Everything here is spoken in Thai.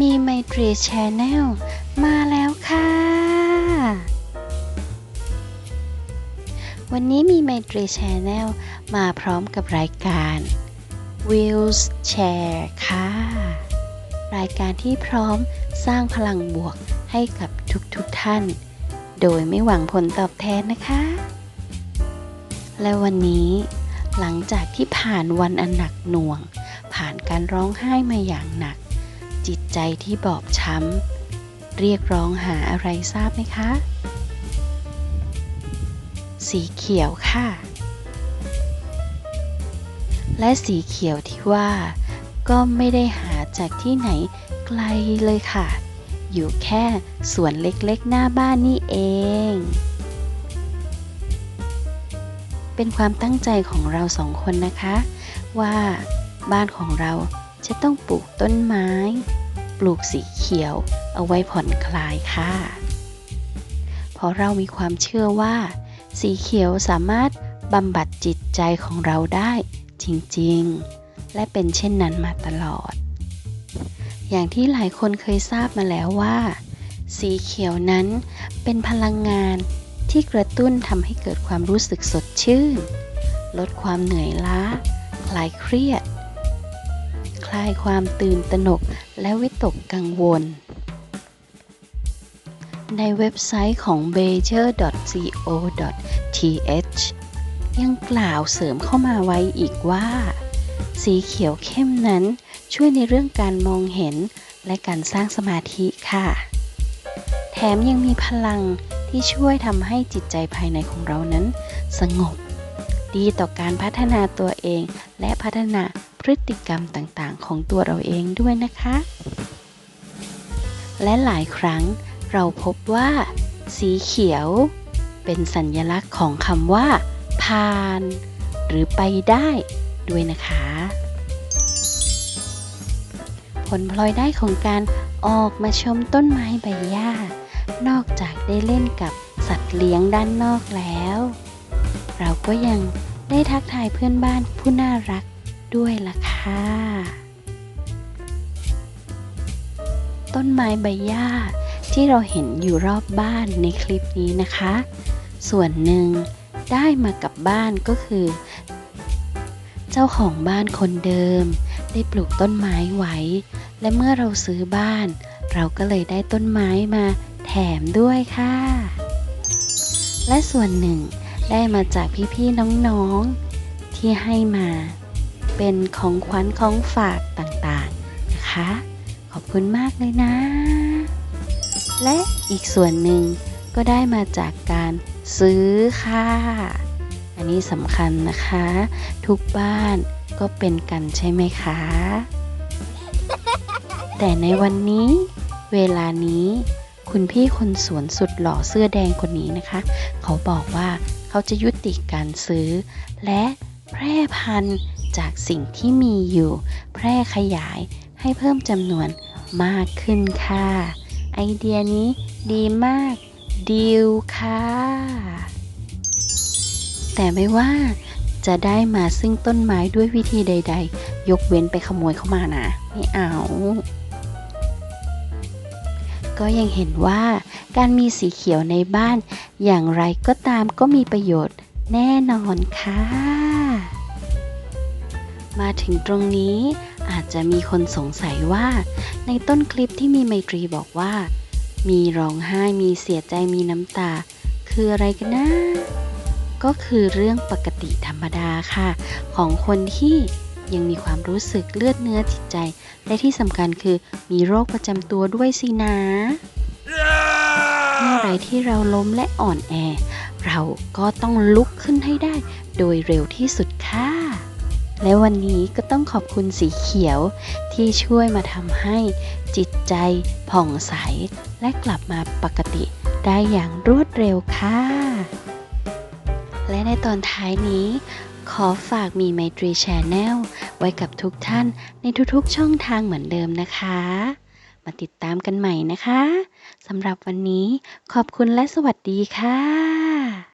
มีไมตรีชแนลมาแล้วค่ะ วันนี้มีไมตรีชแนลมาพร้อมกับรายการ Wheels Share ค่ะ รายการที่พร้อมสร้างพลังบวกให้กับทุกๆทท่าน โดยไม่หวังผลตอบแทนนะคะ และวันนี้หลังจากที่ผ่านวันอันหนักหน่วง ผ่านการร้องไห้มาอย่างหนัก จิตใจที่บอบช้ำ เรียกร้องหาอะไรทราบไหมคะ สีเขียวค่ะ และสีเขียวที่ว่า ก็ไม่ได้หาจากที่ไหนไกลเลยค่ะ อยู่แค่สวนเล็กๆหน้าบ้านนี่เอง เป็นความตั้งใจของเราสองคนนะคะ ว่าบ้านของเรา จะต้องปลูกต้นไม้ ปลูกสีเขียว เอาไว้ผ่อนคลายค่ะ เพราะเรามีความเชื่อว่า สีเขียวสามารถบำบัดจิตใจของเราได้จริงๆ และเป็นเช่นนั้นมาตลอด อย่างที่หลายคนเคยทราบมาแล้วว่า สีเขียวนั้นเป็นพลังงานที่กระตุ้นทำให้เกิดความรู้สึกสดชื่น ลดความเหนื่อยล้า คลายเครียด ลายความตื่นตระหนกและวิตกกังวล ในเว็บไซต์ของ bejer.co.th ยังกล่าวเสริมเข้ามาไว้อีกว่า สีเขียวเข้มนั้นช่วยในเรื่องการมองเห็นและการสร้างสมาธิค่ะ แถมยังมีพลังที่ช่วยทำให้จิตใจภายในของเรานั้น สงบ ดีต่อการพัฒนาตัวเองและพัฒนา พฤติกรรมต่างๆ ของตัวเราเองด้วยนะคะ และหลายครั้งเราพบว่า สีเขียว เป็นสัญญลักษณ์ของคำว่า ผ่าน หรือไปได้ด้วยนะคะ ผลพลอยได้ของการออกมาชมต้นไม้ใบหญ้านอกจากได้เล่นกับสัตว์เลี้ยงด้านนอกแล้ว เราก็ยังได้ทักทายเพื่อนบ้านผู้น่ารัก ด้วยล่ะค่ะ ต้นไม้ใบหญ้าที่เราเห็นอยู่รอบบ้านในคลิปนี้นะคะ ส่วนหนึ่งได้มากับบ้านก็คือ เจ้าของบ้านคนเดิม ได้ปลูกต้นไม้ไว้ และเมื่อเราซื้อบ้าน เราก็เลยได้ต้นไม้มาแถมด้วยค่ะ และส่วนหนึ่งได้มาจากพี่ๆน้องๆที่ให้มา เป็นของขวัญของฝากต่างๆนะคะ ขอบคุณมากเลยนะ และอีกส่วนหนึ่งก็ได้มาจากการซื้อค่ะ อันนี้สำคัญนะคะ ทุกบ้านก็เป็นกันใช่ไหมคะ แต่ในวันนี้ เวลานี้คุณพี่คนสวนสุดหล่อเสื้อแดงคนนี้นะคะ เขาบอกว่าเขาจะยุติการซื้อ และแพร่พันธุ์ จากสิ่งที่มีอยู่ แพร่ขยายให้เพิ่มจำนวนมากขึ้นค่ะ ไอเดียนี้ดีมากดีลค่ะ แต่ไม่ว่าจะได้มาซึ่งต้นไม้ด้วยวิธีใด ๆ ยกเว้นไปขโมยเข้ามานะไม่เอา ก็ยังเห็นว่าการมีสีเขียวในบ้าน อย่างไรก็ตามก็มีประโยชน์แน่นอนค่ะ มาถึงตรงนี้อาจจะมีคนสงสัยว่า ในต้นคลิปที่มีไมตรีบอกว่า มีร้องไห้มีเสียใจมีน้ำตา คืออะไรกันนะ ก็คือเรื่องปกติธรรมดาค่ะ ของคนที่ยังมีความรู้สึกเลือดเนื้อจิตใจ และที่สำคัญคือมีโรคประจำตัวด้วยสินะเมื่อไรที่เราล้มและอ่อนแอ เราก็ต้องลุกขึ้นให้ได้ โดยเร็วที่สุดค่ะ และวันนี้ก็ต้องขอบคุณสีเขียวที่ช่วยมาทำให้จิตใจผ่องใส และกลับมาปกติได้อย่างรวดเร็วค่ะ และในตอนท้ายนี้ ขอฝากมีไมตรีแชนแนลไว้กับทุกท่านในทุกๆช่องทางเหมือนเดิมนะคะ มาติดตามกันใหม่นะคะสำหรับวันนี้ขอบคุณและสวัสดีค่ะ